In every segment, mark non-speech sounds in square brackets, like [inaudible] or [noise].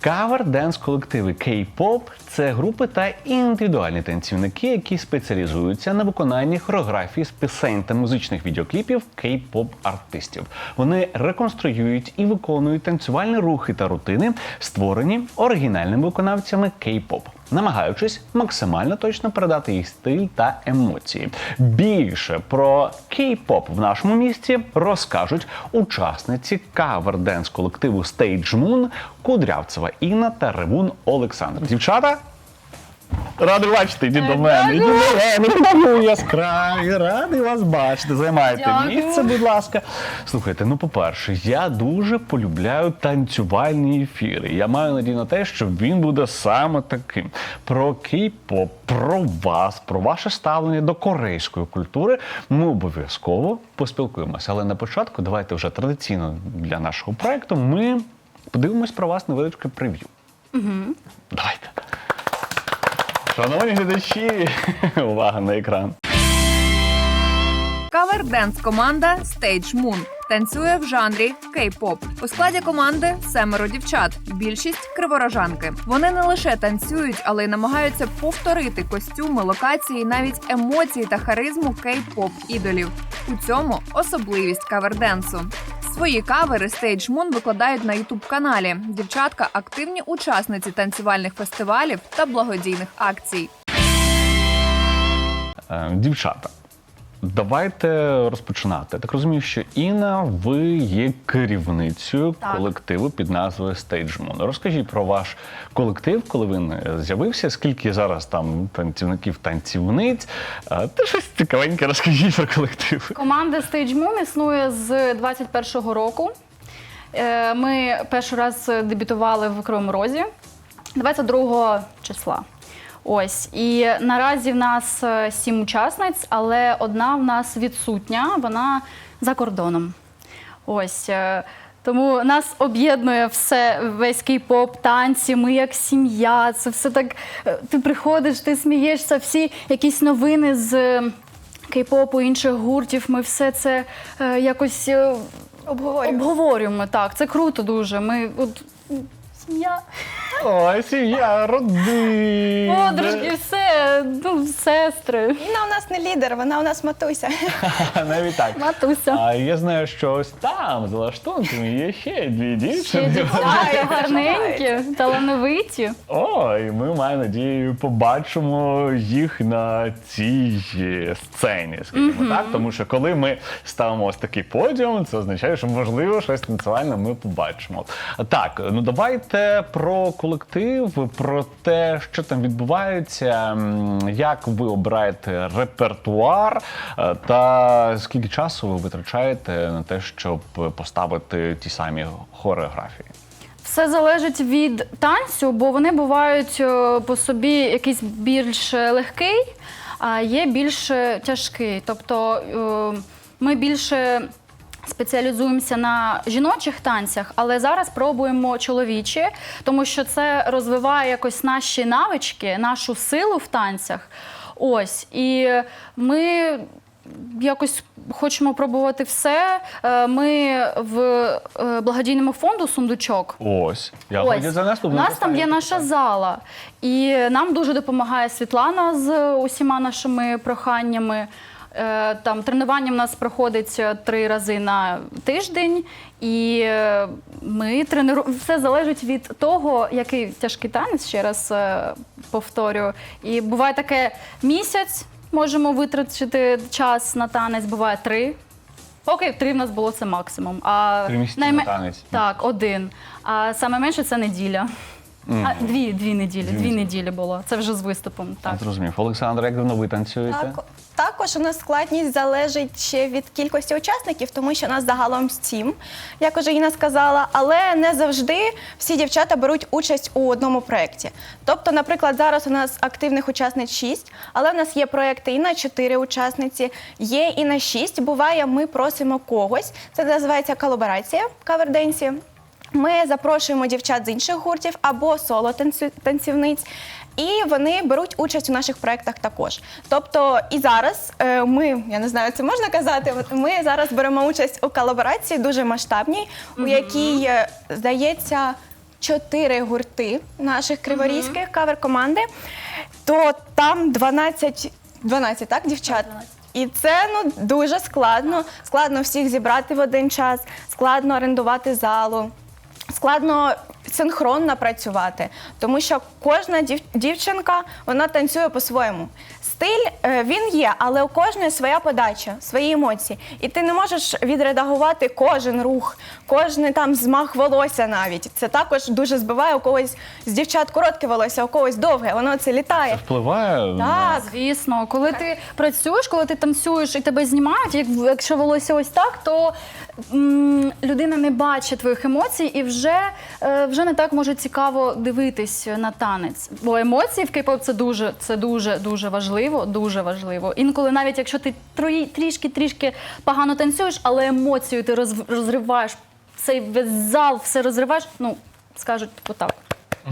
Кавер денс колективи K-pop – це групи та індивідуальні танцівники, які спеціалізуються на виконанні хореографії з пісень та музичних відеокліпів K-pop артистів. Вони реконструюють і виконують танцювальні рухи та рутини, створені оригінальними виконавцями K-pop, намагаючись максимально точно передати їх стиль та емоції. Більше про кей-поп в нашому місті розкажуть учасниці кавер денс колективу Stage Moon Кудрявцева Інна та Ревун Олександр. Дівчата. Радий бачити, йдіть до мене. Йдіть до мене, ну, яскраві, радий вас бачити. Займайте Дякую. місце, будь ласка. Слухайте, ну по-перше, я дуже полюбляю танцювальні ефіри. Я маю надію на те, що він буде саме таким. Про кей-поп, про вас, про ваше ставлення до корейської культури. Ми обов'язково поспілкуємося. Але на початку давайте вже традиційно для нашого проекту ми подивимось про вас невеличке прев'ю. Угу. Давайте. Шановні глядачі, [laughs] увага на екран. Кавер-денс команда Stage Moon танцює в жанрі кей-поп. У складі команди семеро дівчат. Більшість криворожанки. Вони не лише танцюють, але й намагаються повторити костюми, локації, навіть емоції та харизму кей-поп ідолів. У цьому особливість кавер-денсу. Свої кавери Stage Moon викладають на ютуб каналі. Дівчатка активні учасниці танцювальних фестивалів та благодійних акцій. Е, Дівчата, давайте розпочинати. Я Так розумію, що Інна, ви є керівницею Так. колективу під назвою Stage Moon. Розкажіть про ваш колектив, коли він е, з'явився, скільки зараз там танцівників, танцівниць. Е, Та щось цікавеньке розкажіть про колектив. Команда Stage Moon існує з 21-го року. Е, Ми перший раз дебютували в Кривому Розі 22 числа. Ось і наразі в нас е, сім учасниць, але одна в нас відсутня, вона за кордоном. Ось. е, Тому нас об'єднує все, весь кей-поп, танці, ми як сім'я. Це все так. е, Ти приходиш, ти смієшся, всі якісь новини з кей-попу, інших гуртів. Ми все це е, якось е, Обговорюємо. обговорюємо. Так, це круто дуже. Ми от сім'я. Ой, сім'я, родина. Подружки, все, ну, сестри, Інна у нас не лідер, вона у нас матуся. [laughs] Навіть так. матуся. А я знаю, що ось там, за лаштунками, є ще дві Ще дівчини. дівчата [laughs] гарненькі, талановиті. Ой, ми маємо надію, побачимо їх на цій е, сцені, скажімо так. Тому що коли ми ставимо ось такий подіум, це означає, що можливо щось танцювальне ми побачимо. Так, ну давайте про колектив, про те, що там відбувається, як ви обираєте репертуар, е, та скільки часу ви витрачаєте на те, щоб поставити ті самі хореографії. Все залежить від танцю, бо вони бувають е, по собі якийсь більш легкий, а є більш тяжкий. Тобто е, ми більше спеціалізуємося на жіночих танцях, але зараз пробуємо чоловічі, тому що це розвиває якось наші навички, нашу силу в танцях. Ось і ми якось хочемо пробувати все. Е, Ми в е, благодійному фонду сундучок. Ось, я Ось. за У нас там є наша зала, і нам дуже допомагає Світлана з усіма нашими проханнями. Е, Там тренування в нас проходить е, три рази на тиждень, і е, ми тренуємо. Все залежить від того, який тяжкий танець, ще раз повторю. І буває таке місяць, можемо витратити час на танець, буває три. Поки три в нас було це максимум. А Три місяці найме- на танець. Так, один. А саме менше це неділя. А, дві, дві неділі, дві неділі було. Це вже з виступом. Так. Зрозумів. Олександр, як давно ви танцюєте? Так, також у нас складність залежить ще від кількості учасників, тому що нас загалом сім, як уже Інна сказала, але не завжди всі дівчата беруть участь у одному проєкті. Тобто, наприклад, зараз у нас активних учасниць шість, але в нас є проєкти і на чотири учасниці, є і на шість. Буває, ми просимо когось. Це називається колаборація в каверденсі. Ми запрошуємо дівчат з інших гуртів або соло танцівниць. І вони беруть участь у наших проєктах також. Тобто і зараз е, ми, я не знаю, це можна казати. Ми зараз беремо участь у колаборації дуже масштабній, у якій здається чотири гурти наших криворізьких кавер-команди. То там 12, 12 так, дівчат? 12. І це ну дуже складно. Складно всіх зібрати в один час, складно орендувати залу. Складно синхронно працювати, тому що кожна дів- дівчинка вона танцює по-своєму. Стиль е, він є, але у кожної своя подача, свої емоції. І ти не можеш відредагувати кожен рух, кожен там змах волосся навіть. Це також дуже збиває у когось з дівчат коротке волосся, у когось довге, воно це літає. Впливає Так, Звісно, коли ти працюєш, коли ти танцюєш і тебе знімають, як якщо волосся ось так, то м, людина не бачить твоїх емоцій і вже, е, вже не так може цікаво дивитись на танець. Бо емоції в кей-поп це дуже, це дуже дуже важливо, дуже важливо. Інколи, навіть якщо ти трішки трішки погано танцюєш, але емоцію ти роз- розриваєш цей весь зал, все розриваєш. Ну скажуть отак.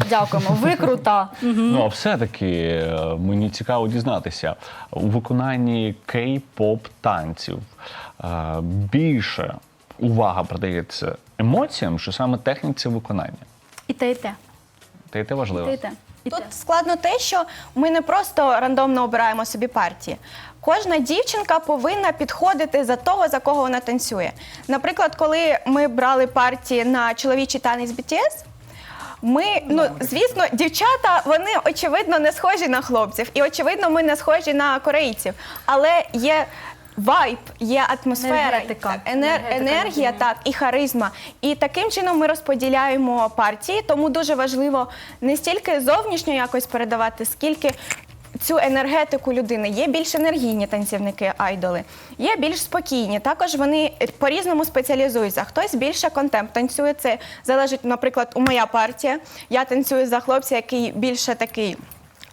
Дякуємо, ви [laughs] крута. Ну, а все-таки е, мені цікаво дізнатися, у виконанні кей-поп танців е, більше увага придається емоціям, чи саме техніці виконання? І те, і те. Та й те важливо. І те, і те. І Тут те. складно те, що ми не просто рандомно обираємо собі партії. Кожна дівчинка повинна підходити за того, за кого вона танцює. Наприклад, коли ми брали партії на чоловічий танець BTS, ми, ну звісно, дівчата вони очевидно не схожі на хлопців, і очевидно, ми не схожі на корейців. Але є вайб, є атмосфера, Енергетика. так, енер- Енергетика енергія, людини. так, і харизма. І таким чином ми розподіляємо партії, тому дуже важливо не стільки зовнішньо якось передавати, скільки. Цю енергетику людини є більш енергійні танцівники айдоли, є більш спокійні. Також вони по-різному спеціалізуються. Хтось більше контемп танцює. Це залежить, наприклад, у моя партія. Я танцюю за хлопця, який більше такий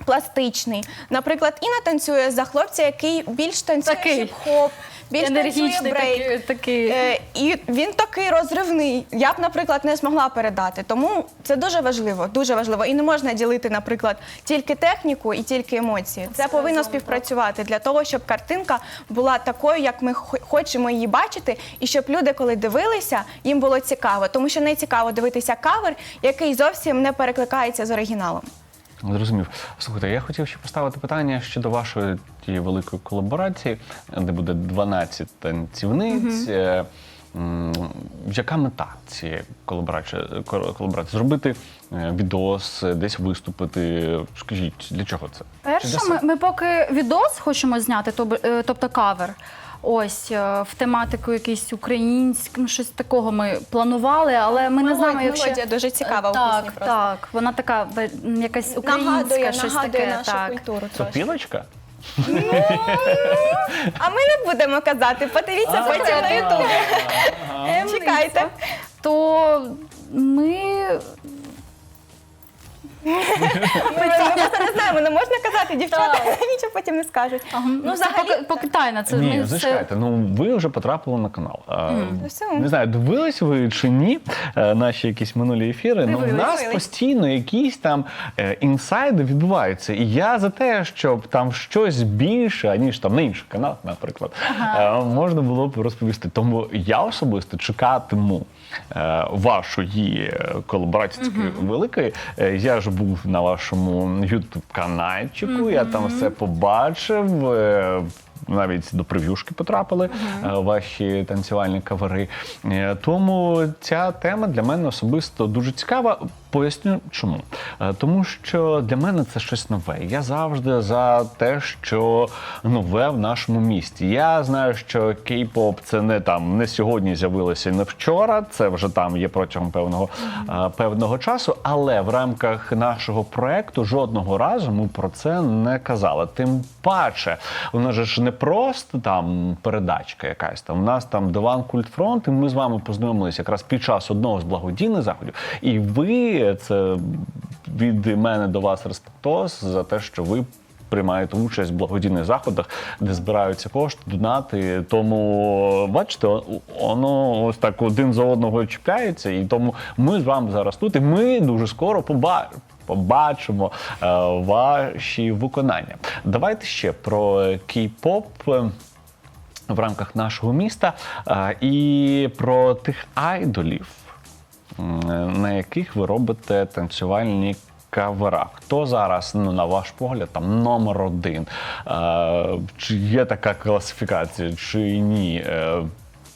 пластичний. Наприклад, Інна танцює за хлопця, який більш танцює хіп-хоп, більш танцює брейк. такий, такий. Е, і він такий розривний. Я б, наприклад, не змогла передати. Тому це дуже важливо, дуже важливо. І не можна ділити, наприклад, тільки техніку і тільки емоції. Це повинно співпрацювати для того, щоб картинка була такою, як ми хо- хочемо її бачити, і щоб люди, коли дивилися, їм було цікаво. Тому що не цікаво дивитися кавер, який зовсім не перекликається з оригіналом. Зрозумів. Слухайте, я хотів ще поставити питання щодо вашої тієї великої колаборації, де буде 12 танцівниць. М, Яка мета цієї колаборації? колаборації? Зробити е, відос, десь виступити. Скажіть, для чого це? Перше, ми, ми поки відос хочемо зняти, е, тобто кавер. Ось е, в тематику якийсь українським, щось такого ми планували, але ми не знаємо, якщо Мелодія дуже цікава у так, пісні просто. так. Вона така якась українська, Нагадує, щось нагадує таке. нашу так. культуру. трошки. Сопілочка? А ми не будемо казати. Подивіться потім на ютубі. Чекайте. То ми Ми просто не знаємо, не можна казати, дівчата [laughs] нічого потім не скажуть. ну, Ну, взагалі, поки, поки тайна. Це Ні, ми все- зачекайте. Ну ви вже потрапили на канал. Все. Не знаю, дивились ви чи ні е, наші якісь минулі ефіри. Ну, в Дивились. нас Дивились. постійно якісь там е, інсайди відбуваються. І я за те, щоб там щось більше, аніж там на інших каналах, наприклад, е, можна було б розповісти. Тому я особисто чекатиму вашої е, колаборації такої великої. Е, Я ж був на вашому ютуб канальчику, я там все побачив. е, навіть до прев'юшки потрапили е, ваші танцювальні кавери. Е, Тому ця тема для мене особисто дуже цікава. Поясню чому. Е, Тому що для мене це щось нове. Я завжди за те, що нове в нашому місті. Я знаю, що кей-поп це не там не сьогодні з'явилося не вчора. Це вже там є протягом певного е, певного часу. Але в рамках нашого проекту жодного разу ми про це не казали. Тим паче, у нас же ж не просто там передачка якась там. У нас там Диван Культфронт, і ми з вами познайомилися якраз під час одного з благодійних заходів. І ви це від мене до вас респектос за те, що ви. Приймаєте участь в благодійних заходах, де збираються кошти, донати. Тому бачите, воно ось так один за одного чіпляється, і тому ми з вами зараз тут, і ми дуже скоро побачимо. Е, ваші виконання. Давайте ще про кей-поп. е, в рамках нашого міста е, і про тих айдолів, на яких ви робите танцювальні кавера. Хто зараз, ну на ваш погляд, там номер один? Е, Чи є така класифікація, чи ні? Е,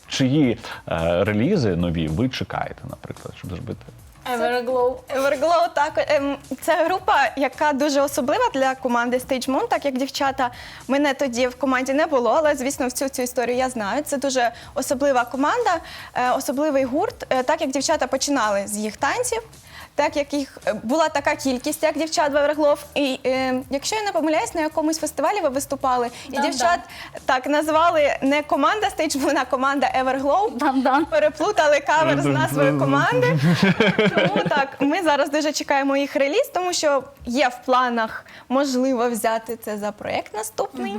Чиї е, релізи нові ви чекаєте, наприклад, щоб зробити? Everglow. Everglow, так ем, це група, яка дуже особлива для команди Stage Moon, так як дівчата мене тоді в команді не було, але звісно всю цю історію я знаю. Це дуже особлива команда, е, особливий гурт, е, так як дівчата починали з їх танців. Так як їх е, була така кількість, як дівчат в Everglow. І е, якщо я не помиляюсь, на якомусь фестивалі ви виступали, і Да, дівчат так назвали не команда Stage Moon, а команда Everglow. Дан-дан. Переплутали кавер з назвою команди. [laughs] Тому так, ми зараз дуже чекаємо їх реліз, тому що є в планах можливо взяти це за проєкт наступний.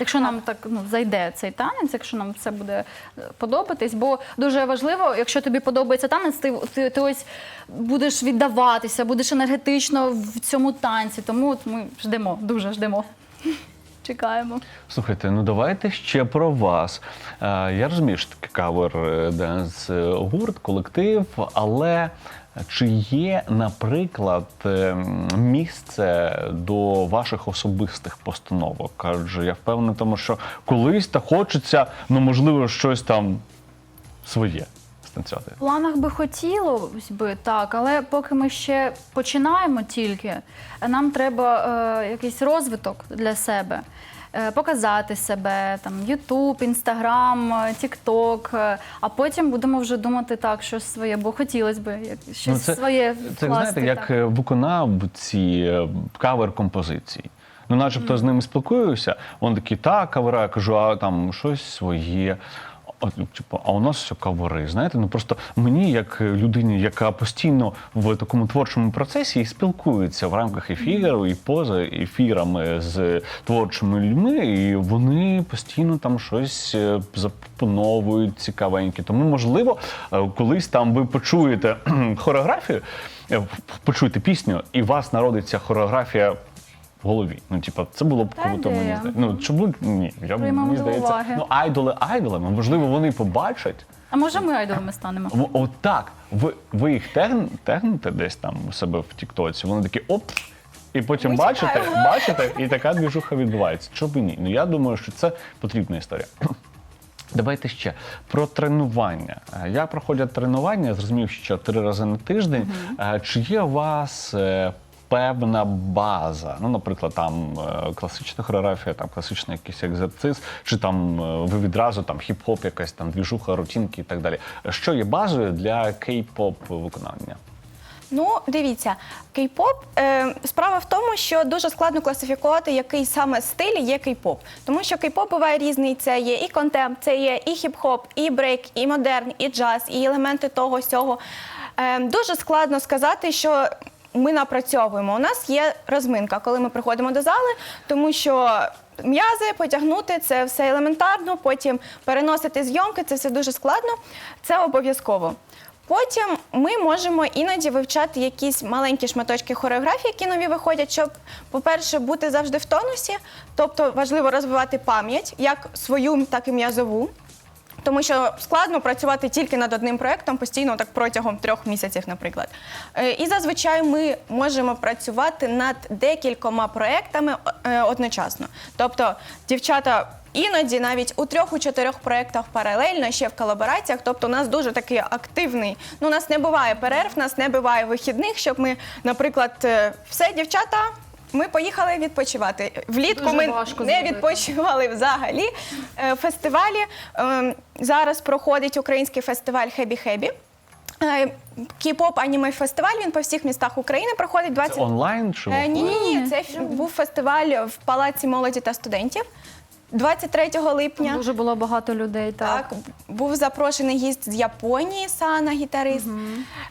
Якщо нам так ну зайде цей танець, якщо нам це буде е, подобатись, бо дуже важливо, якщо тобі подобається танець, ти, ти, ти ось будеш віддаватися, будеш енергетично в цьому танці. Тому от ми ждемо, дуже ждемо. [laughs] Чекаємо. Слухайте, ну давайте ще про вас. Е, Я розумію, що таке кавер е, денс гурт, колектив, але чи є, наприклад, е, місце до ваших особистих постановок? Адже я впевнений, тому що колись та хочеться, ну можливо, щось там своє станцювати. В планах би хотілося би так, але поки ми ще починаємо тільки, нам треба е, якийсь розвиток для себе. Е, Показати себе там Ютуб, Інстаграм, Тікток, а потім будемо вже думати так, щось своє, бо хотілося б як- щось Ну, це- своє Це власти, знаєте, так. як виконав ці е, кавер композиції. Ну, начебто з ними спілкуюся, вони такі, так, кавера, я кажу, а там щось своє. От, ну, типу, а у нас все кавери. Знаєте, ну просто мені, як людині, яка постійно в такому творчому процесі і спілкується в рамках ефіру і поза ефірами з творчими людьми, і вони постійно там щось е, запропоновують цікавеньке. Тому, можливо, е, колись там ви почуєте [clears throat] хореографію, е, почуєте пісню, і у вас народиться хореографія. В голові. Ну, типа, це було б Та круто, мені ідея. здається. Ну, чому ні? Я б- Приймемо мені до здається, уваги. ну айдоли айдолами, можливо, вони побачать. А може ми айдолами станемо? В- От так, ви, ви їх тегн, тегнете десь там у себе в Тіктоці, вони такі оп. І потім Ми бачите, чекаємо. бачите, і така двіжуха відбувається. Чому б і ні? Ну я думаю, що це потрібна історія. [clears throat] Давайте ще про тренування. Е, Як проходять тренування? Я зрозумів, що три рази на тиждень. Е, Чи є у вас е, певна база? Ну, наприклад, там е, класична хореографія, там класичний якийсь екзерциз, чи там е, ви відразу там хіп-хоп, якась там двіжуха, рутинки і так далі. Що є базою для кей-поп виконання? Ну, дивіться, кей-поп е, справа в тому, що дуже складно класифікувати, який саме стиль є кей-поп. Тому що кей-поп буває різний. Це є і контемп, це є і хіп-хоп, і брейк, і модерн, і джаз, і елементи того сього. Е, дуже складно сказати, що. Ми напрацьовуємо. У нас є розминка, коли ми приходимо до зали, тому що м'язи потягнути це все елементарно, потім переносити зйомки це все дуже складно. Це обов'язково. Потім ми можемо іноді вивчати якісь маленькі шматочки хореографії, які нові виходять, щоб, по-перше, бути завжди в тонусі, тобто важливо розвивати пам'ять, як свою, так і м'язову. Тому що складно працювати тільки над одним проєктом постійно, так протягом трьох місяців, наприклад. Е, І зазвичай ми можемо працювати над декількома проєктами е, одночасно. Тобто, дівчата. Іноді навіть у трьох у чотирьох проєктах паралельно ще в колабораціях. Тобто, у нас дуже такий активний. Ну, у нас не буває перерв, у нас не буває вихідних, щоб ми, наприклад, е, все, дівчата, ми поїхали відпочивати. Влітку Дуже ми важко не зробити. відпочивали взагалі. Е, Фестивалі е, зараз проходить український фестиваль Хебі Хебі. Кіп-поп аніме фестиваль. Він по всіх містах України проходить 20... Онлайн чи Е, Ні, ні, ні. Це ф- був фестиваль в Палаці молоді та студентів 23 липня. Дуже було багато людей. Так. Так, був запрошений гість з Японії, Сана, гітарист.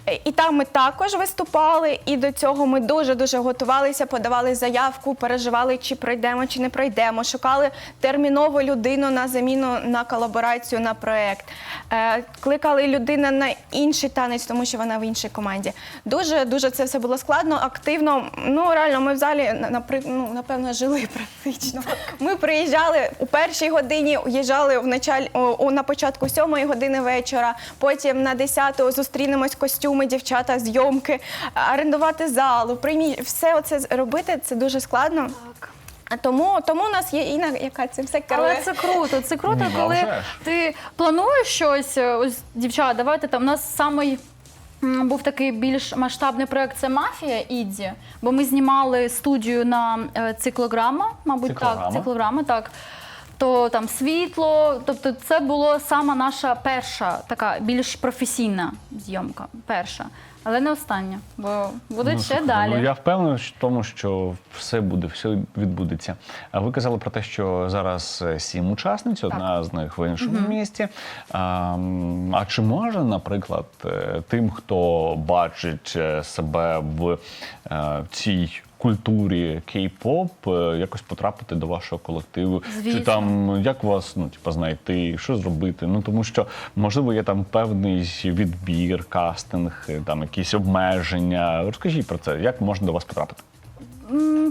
Е, І там ми також виступали. І до цього ми дуже дуже готувалися, подавали заявку, переживали, чи пройдемо, чи не пройдемо. Шукали терміново людину на заміну на колаборацію на проект. Е, кликали людину на інший танець, тому що вона в іншій команді. Дуже дуже це все було складно, активно. Ну реально, ми в залі ну, напевно жили [laughs] практично. Ми приїжджали у першій годині, уїжджали в началь, у, на початку сьомої години вечора. Потім на десяту зустрінемось костюми, дівчата, зйомки, орендувати залу, примі... все оце з- робити це дуже складно. Так. Тому, тому у нас є Інна, яка цим все керує. Але це круто. Це круто, Ну, коли ти плануєш щось. е, Ось дівчата, давайте там. У нас самий був такий більш масштабний проект. Це мафія Ідзі. Бо ми знімали студію на е, циклограма, мабуть, Циклограма. так, циклограма, так. То там світло, тобто це була сама наша перша така більш професійна зйомка. Перша, але не остання, бо будуть Ну, ще слухайте, далі. Ну, я впевнений в тому, що все буде, все відбудеться. А ви казали про те, що зараз е, сім учасниць, одна з них в іншому місті. А, м, а чи може, наприклад, е, тим, хто бачить е, себе в е, цій культурі кей-поп, е, якось потрапити до вашого колективу? Чи там як вас ну, типу, знайти, що зробити? Ну тому що можливо є там певний відбір, кастинг, е, там якісь обмеження. Розкажіть про це, як можна до вас потрапити?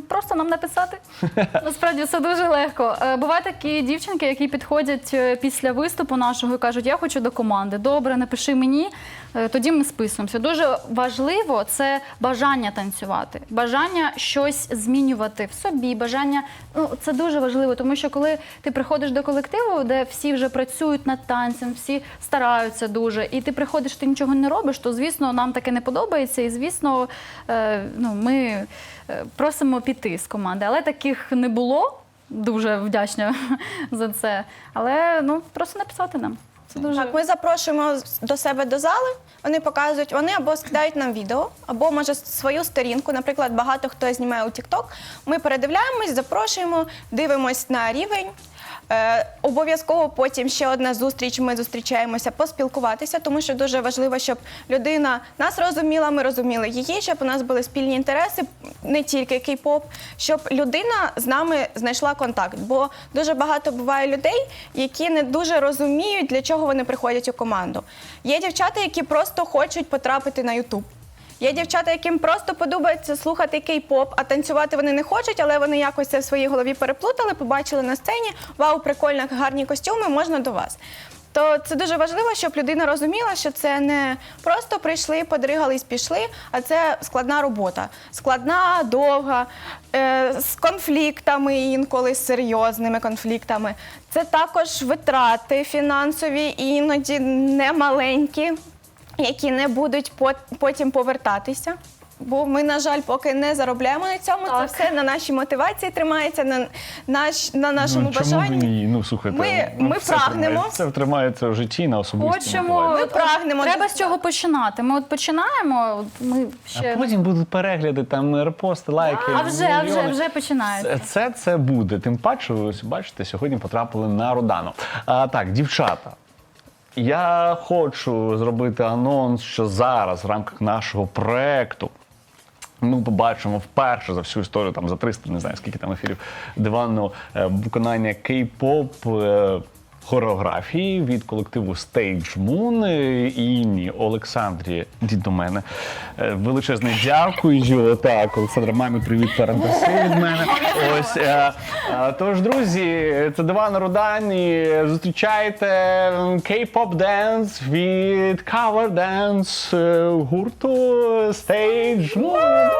Просто нам написати. [laughs] Насправді все дуже легко. Е, Бувають такі дівчинки, які підходять після виступу нашого і кажуть, я хочу до команди. Добре, напиши мені. Е, Тоді ми списуємося. Дуже важливо це бажання танцювати, бажання щось змінювати в собі. Бажання ну це дуже важливо, тому що коли ти приходиш до колективу, де всі вже працюють над танцем, всі стараються дуже, і ти приходиш, ти нічого не робиш, то звісно нам таке не подобається, і звісно, е, ну ми е, просимо піти з команди. Але таких не було. Дуже вдячна [laughs] за це. Але ну просто написати нам. Це дуже Так, ми запрошуємо до себе до зали. Вони показують, вони або скидають нам відео, або може свою сторінку. Наприклад, багато хто знімає у TikTok. Ми передивляємось, запрошуємо, дивимось на рівень. Е, обов'язково потім ще одна зустріч. Ми зустрічаємося поспілкуватися, тому що дуже важливо, щоб людина нас розуміла, ми розуміли її, щоб у нас були спільні інтереси, не тільки кей-поп, щоб людина з нами знайшла контакт. Бо дуже багато буває людей, які не дуже розуміють, для чого вони приходять у команду. Є дівчата, які просто хочуть потрапити на Ютуб. Є дівчата, яким просто подобається слухати кей-поп, а танцювати вони не хочуть, але вони якось це в своїй голові переплутали, побачили на сцені. Вау, прикольно, гарні костюми, можна до вас. То це дуже важливо, щоб людина розуміла, що це не просто прийшли, подригались, пішли, а це складна робота. Складна, довга, е, з конфліктами інколи з серйозними конфліктами. Це також витрати фінансові, іноді немаленькі які не будуть пот- потім повертатися. Бо ми, на жаль, поки не заробляємо на цьому. Так. Це все на нашій мотивації тримається, на, наш, на нашому ну, чому бажанні. ні? Ну слухайте, Ми- ну, ми все прагнемо. тримається- Це тримається в житті на особистій хочемо. мотивації. Ми прагнемо Треба з чого починати. Ми от починаємо. от Ми ще А потім будуть перегляди, там репости, лайки. а вже, а вже, вже починається. Це, це це буде. Тим паче, ви бачите, сьогодні потрапили на Родану. А, так, дівчата. Я хочу зробити анонс, що зараз в рамках нашого проекту ми побачимо вперше за всю історію, там за 300, не знаю скільки там ефірів диванного е, виконання кей-поп. Хореографії від колективу Stage Moon і Інні Олександрі. Йдіть до мене. Е, Величезне дякую. Так, Олександра, мамі, привіт, передаси від мене. Ось е, е, тож, друзі, це Диван Рудані. Зустрічайте K-pop Dance від Cover Dance е, гурту Stage Moon.